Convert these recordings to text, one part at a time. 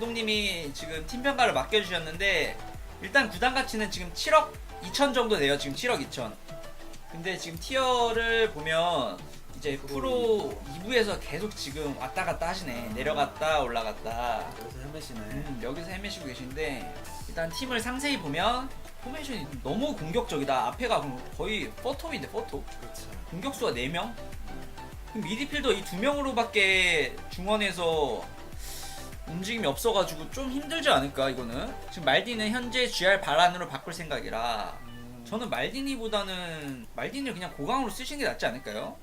감독님이 지금 팀 평가를 맡겨주셨는데 일단 구단 가치는 지금 7억 2천 정도 돼요. 지금 7억 2천. 근데 지금 티어를 보면 이제 프로 2부에서 계속 지금 왔다 갔다 하시네. 내려갔다 올라갔다. 여기서 헤매시네. 음, 여기서 헤매시고 계신데 일단 팀을 상세히 보면 포메이션이 너무 공격적이다. 앞에가 거의 포톱인데 포톱. 그렇죠. 공격수가 4명? 그럼 미드필더 이 두 명으로밖에 중원에서 움직임이 없어가지고 좀 힘들지 않을까 이거는? 지금 말디는 현재 GR 바란으로 바꿀 생각이라 음, 저는 말디니보다는 말디니를 그냥 고강으로 쓰시는 게 낫지 않을까요?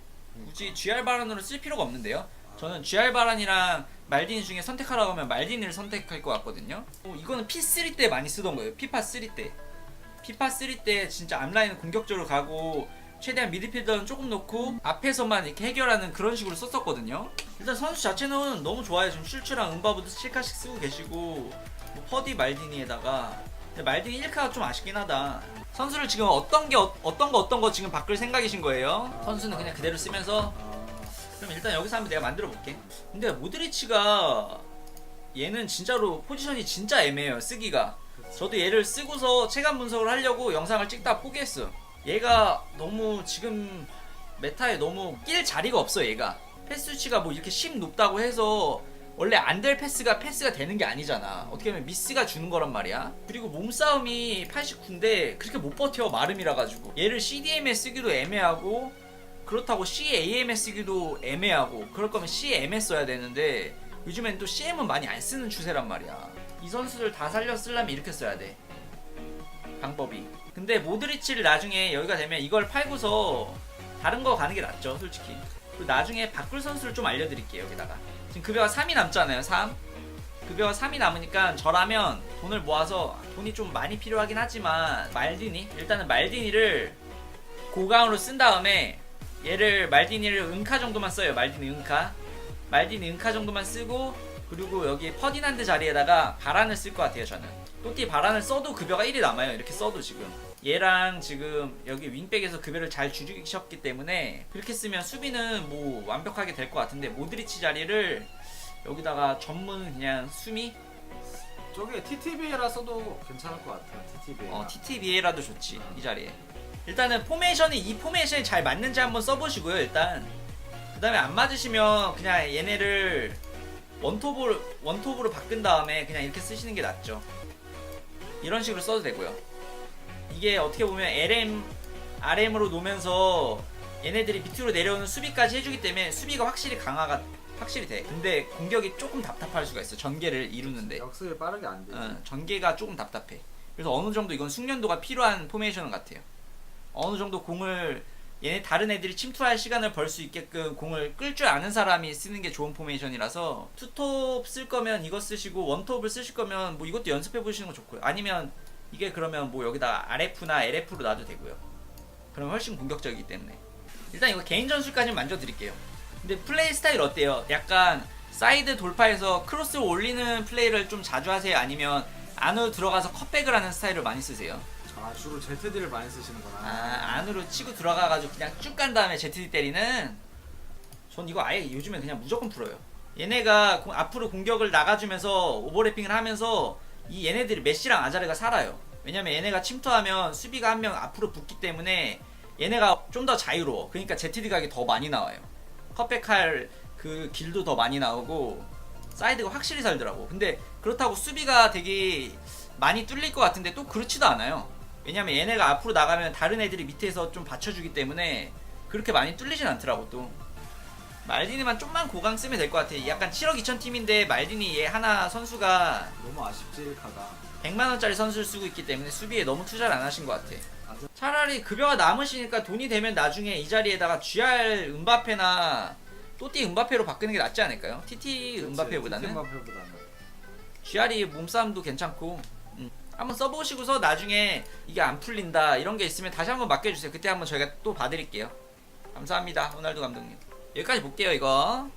굳이 GR 바란으로 쓸 필요가 없는데요. 저는 GR 바란이랑 말디니 중에 선택하라고 하면 말디니를 선택할 것 같거든요. 어, 이거는 P3 때 많이 쓰던 거예요. 피파 3 때. 피파 3 때 진짜 앞라인은 공격적으로 가고 최대한 미드필더는 조금 놓고 앞에서만 이렇게 해결하는 그런 식으로 썼었거든요. 일단 선수 자체는 너무 좋아요. 지금 슐츠랑 은바부도 7카씩 쓰고 계시고 뭐 퍼디 말디니에다가 말디니 1카가 좀 아쉽긴 하다. 선수를 지금 어떤 게 어, 어떤 거 어떤 거 지금 바꿀 생각이신 거예요? 선수는 그냥 그대로 쓰면서 아, 그럼 일단 여기서 한번 내가 만들어 볼게. 근데 모드리치가 얘는 진짜로 포지션이 진짜 애매해요. 쓰기가. 저도 얘를 쓰고서 체감 분석을 하려고 영상을 찍다 포기했어. 얘가 너무 지금 메타에 너무 낄 자리가 없어 얘가. 패스 수치가 뭐 이렇게 10 높다고 해서 원래 안 될 패스가 패스가 되는 게 아니잖아. 어떻게 보면 미스가 주는 거란 말이야. 그리고 몸싸움이 89인데 그렇게 못 버텨 마름이라 가지고. 얘를 CDM에 쓰기도 애매하고 그렇다고 CAM에 쓰기도 애매하고 그럴 거면 CM에 써야 되는데 요즘엔 또 CM은 많이 안 쓰는 추세란 말이야. 이 선수들 다 살려 쓰려면 이렇게 써야 돼. 방법이. 근데 모드리치를 나중에 여기가 되면 이걸 팔고서 다른 거 가는 게 낫죠, 솔직히. 그리고 나중에 바꿀 선수를 좀 알려드릴게요, 여기다가. 지금 급여가 3이 남잖아요, 3. 급여가 3이 남으니까 저라면 돈을 모아서 돈이 좀 많이 필요하긴 하지만 말디니? 일단은 말디니를 고강으로 쓴 다음에 얘를 말디니를 은카 정도만 써요, 말디니 은카. 말디니 은카 정도만 쓰고 그리고 여기 퍼디난드 자리에다가 바란을 쓸 것 같아요 저는 또띠 바란을 써도 급여가 1이 남아요 이렇게 써도 지금 얘랑 지금 여기 윙백에서 급여를 잘 줄이셨기 때문에 그렇게 쓰면 수비는 뭐 완벽하게 될 것 같은데 모드리치 자리를 여기다가 전문 그냥 수미 저게 TTB라 써도 괜찮을 것 같아요. TTB. 어, TTBA라도 좋지 이 자리에 일단은 포메이션이 이 포메이션이 잘 맞는지 한번 써보시고요 일단 그 다음에 안 맞으시면 그냥 얘네를 원톱으로, 원톱으로 바꾼 다음에 그냥 이렇게 쓰시는 게 낫죠 이런 식으로 써도 되고요 이게 어떻게 보면 LM, RM으로 놓으면서 얘네들이 밑으로 내려오는 수비까지 해주기 때문에 수비가 확실히 강화가 확실히 돼 근데 공격이 조금 답답할 수가 있어 전개를 이루는데 역습이 빠르게 안 되지. 어, 전개가 조금 답답해. 그래서 어느 정도 이건 숙련도가 필요한 포메이션 같아요. 어느 정도 공을 얘네 다른 애들이 침투할 시간을 벌 수 있게끔 공을 끌 줄 아는 사람이 쓰는 게 좋은 포메이션이라서 투톱 쓸 거면 이거 쓰시고 원톱을 쓰실 거면 뭐 이것도 연습해 보시는 거 좋고요. 아니면 이게 그러면 뭐 여기다 RF나 LF로 놔도 되고요. 그럼 훨씬 공격적이기 때문에 일단 이거 개인 전술까지 만져 드릴게요. 근데 플레이 스타일 어때요? 약간 사이드 돌파해서 크로스를 올리는 플레이를 좀 자주 하세요? 아니면 안으로 들어가서 컷백을 하는 스타일을 많이 쓰세요? 아 주로 ZD를 많이 쓰시는구나. 아, 안으로 치고 들어가가지고 그냥 쭉 간 다음에 ZD 때리는? 전 이거 아예 요즘에 그냥 무조건 풀어요. 얘네가 공- 앞으로 공격을 나가주면서 오버래핑을 하면서 이 얘네들이 메시랑 아자르가 살아요. 왜냐면 얘네가 침투하면 수비가 한 명 앞으로 붙기 때문에 얘네가 좀 더 자유로워. 그러니까 ZD 각이 더 많이 나와요. 컷백할 그 길도 더 많이 나오고 사이드가 확실히 살더라고. 근데 그렇다고 수비가 되게 많이 뚫릴 것 같은데 또 그렇지도 않아요. 왜냐면 얘네가 앞으로 나가면 다른 애들이 밑에서 좀 받쳐주기 때문에 그렇게 많이 뚫리진 않더라고 또. 말디니만 좀만 고강 쓰면 될 것 같아. 약간 7억 2천 팀인데 말디니 얘 하나 선수가 너무 아쉽지 카가. 100만 원짜리 선수를 쓰고 있기 때문에 수비에 너무 투자를 안 하신 것 같아. 차라리 급여가 남으시니까 돈이 되면 나중에 이 자리에다가 GR 은바페나 또띠 은바페로 바꾸는 게 낫지 않을까요? TT 은바페보다는 음바페보다는. GR이 몸싸움도 괜찮고 음. 한번 써보시고서 나중에 이게 안 풀린다 이런 게 있으면 다시 한번 맡겨주세요. 그때 한번 저희가 또 봐드릴게요. 감사합니다, 호날두 감독님. 여기까지 볼게요, 이거.